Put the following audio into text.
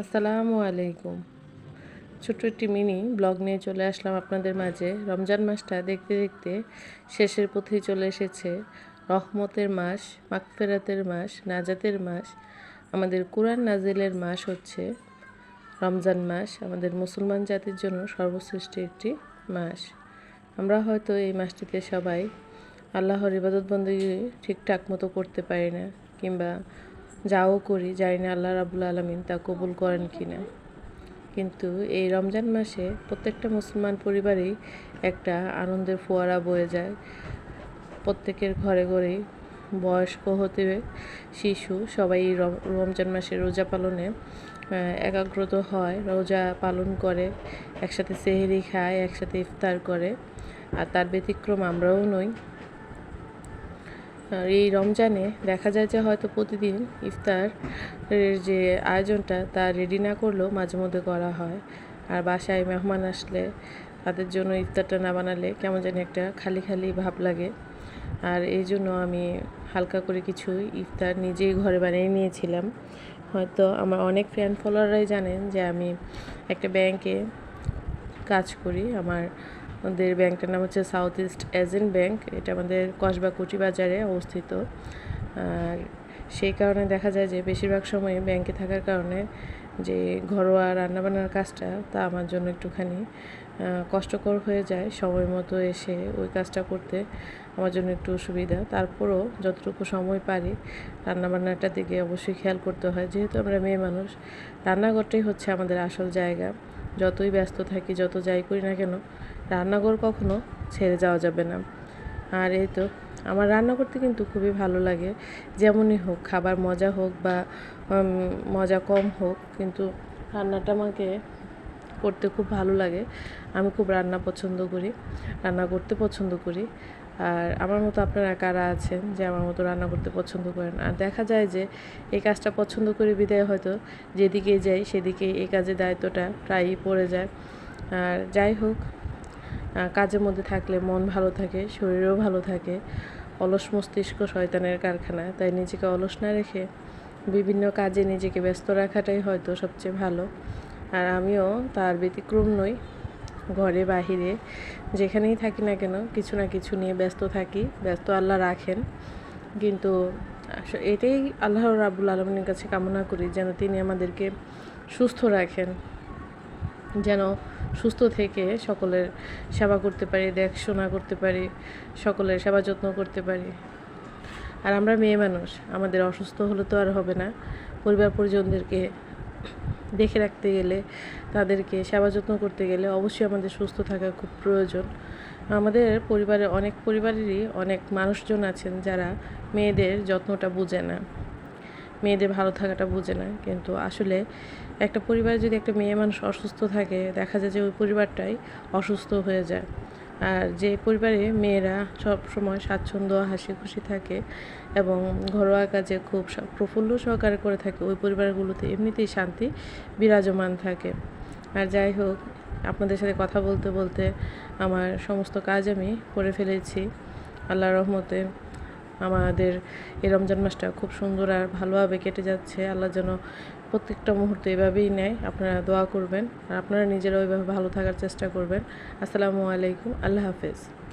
আসসালামু আলাইকুম। ছোট্ট একটি মিনি ব্লগ নিয়ে চলে আসলাম আপনাদের মাঝে। রমজান মাসটা দেখতে দেখতে শেষের পথেই চলে এসেছে। রহমতের মাস, মাগফেরাতের মাস, নাজাতের মাস, আমাদের কোরআন নাজিলের মাস হচ্ছে। রমজান মাস আমাদের মুসলমান জাতির জন্য সর্বশ্রেষ্ঠ একটি মাস। আমরা হয়তো এই মাসটিতে সবাই আল্লাহর ইবাদত বন্দী ঠিকঠাক মতো করতে পারি না, কিংবা যাও করি, জানি না আল্লাহ রাবুল আলমিন তা কবুল করেন কি না কিন্তু এই রমজান মাসে প্রত্যেকটা মুসলমান পরিবারেই একটা আনন্দের ফোয়ারা বয়ে যায়। প্রত্যেকের ঘরে ঘরেই বয়স্ক হতে শিশু সবাই রমজান মাসে রোজা পালনে একাগ্রত হয়, রোজা পালন করে, একসাথে সেহেরি খায়, একসাথে ইফতার করে। আর তার ব্যতিক্রম আমরাও নই। আর এই রমজানে দেখা যায় যে হয়তো প্রতিদিন ইফতার যে আয়োজনটা তা রেডি না করলেও মাঝে মধ্যে করা হয়। আর বাসায় মেহমান আসলে তাদের জন্য ইফতারটা না বানালে কেমন জানি একটা খালি খালি ভাব লাগে। আর এই জন্য আমি হালকা করে কিছু ইফতার নিজেই ঘরে বানিয়ে নিয়েছিলাম। হয়তো আমার অনেক ফ্রেন্ড ফলোয়াররাই জানেন যে আমি একটা ব্যাংকে কাজ করি। আমার আমাদের ব্যাংকটার নাম হচ্ছে সাউথ ইস্ট এজেন্ট ব্যাংক এটা আমাদের কসবা কুচি বাজারে অবস্থিত। আর সেই কারণে দেখা যায় যে বেশিরভাগ সময় ব্যাংকে থাকার কারণে যে ঘরোয়া রান্নাবান্নার কাজটা তা আমার জন্য একটুখানি কষ্টকর হয়ে যায়। সময় মতো এসে ওই কাজটা করতে আমার জন্য একটু অসুবিধা। তারপরও যতটুকু সময় পারি, রান্নাবান্নাটার দিকে অবশ্যই খেয়াল করতে হয়। যেহেতু আমরা মেয়ে মানুষ, রান্নাঘরটাই হচ্ছে আমাদের আসল জায়গা। যতই ব্যস্ত থাকি, যত যাই করি না কেন, রান্নাঘর কখনো ছেড়ে যাওয়া যাবে না। আর এই তো, আমার রান্না করতে কিন্তু খুবই ভালো লাগে। যেমনই হোক, খাবার মজা হোক বা মজা কম হোক, কিন্তু রান্নাটা আমাকে করতে খুব ভালো লাগে। আমি খুব রান্না পছন্দ করি, রান্না করতে পছন্দ করি। আর আমার মতো আপনারা কারা আছেন যে আমার মতো রান্না করতে পছন্দ করেন? আর দেখা যায় যে এই কাজটা পছন্দ করে বিদায় হয়তো যেদিকে যাই সেদিকে এই কাজের দায়িত্বটা প্রায়ই পড়ে যায়। আর যাই হোক কাজের মধ্যে থাকলে মন ভালো থাকে, শরীরও ভালো থাকে। অলস মস্তিষ্ক শয়তানের কারখানা, তাই নিজেকে অলস না রেখে বিভিন্ন কাজে নিজেকে ব্যস্ত রাখাটাই হয়তো সবচেয়ে ভালো। আর আমিও তার ব্যতিক্রম নই। ঘরে, বাহিরে, যেখানেই থাকি না কেন, কিছু না কিছু নিয়ে ব্যস্ত থাকি, ব্যস্ত আল্লাহ রাখেন। কিন্তু এটাই আল্লাহ রাবুল আলমিনের কাছে কামনা করি, যেন তিনি আমাদেরকে সুস্থ রাখেন। যেন সুস্থ থেকে সকলের সেবা করতে পারি, দেখাশোনা করতে পারি, সকলের সেবা যত্ন করতে পারি। আর আমরা মেয়ে মানুষ, আমাদের অসুস্থ হলে তো আর হবে না। পরিবার পরিজনদেরকে দেখে রাখতে গেলে, তাদেরকে সেবা যত্ন করতে গেলে অবশ্যই আমাদের সুস্থ থাকা খুব প্রয়োজন। আমাদের পরিবারে অনেক পরিবারেরই অনেক মানুষজন আছেন যারা মেয়েদের যত্নটা বুঝে না, মেয়েদের ভালো থাকাটা বুঝে না। কিন্তু আসলে একটা পরিবারে যদি একটা মেয়ে মানুষ অসুস্থ থাকে, দেখা যায় যে ওই পরিবারটাই অসুস্থ হয়ে যায়। আর যে পরিবারে মেয়েরা সব সময় স্বাচ্ছন্দ্য, হাসি খুশি থাকে এবং ঘরোয়া কাজে খুব প্রফুল্ল সহকারে করে থাকে, ওই পরিবারগুলোতে এমনিতেই শান্তি বিরাজমান থাকে। আর যাই হোক, আপনাদের সাথে কথা বলতে বলতে আমার সমস্ত কাজ আমি করে ফেলেছি। আল্লাহর রহমতে আমাদের এই রমজান মাসটা খুব সুন্দর আর ভালোভাবে কেটে যাচ্ছে। আল্লাহ যেন প্রত্যেকটা মুহূর্ত এভাবেই নেয়। আপনারা দোয়া করবেন আর আপনারা নিজেরা ওইভাবে ভালো থাকার চেষ্টা করবেন। আসসালামু আলাইকুম। আল্লাহ হাফেজ।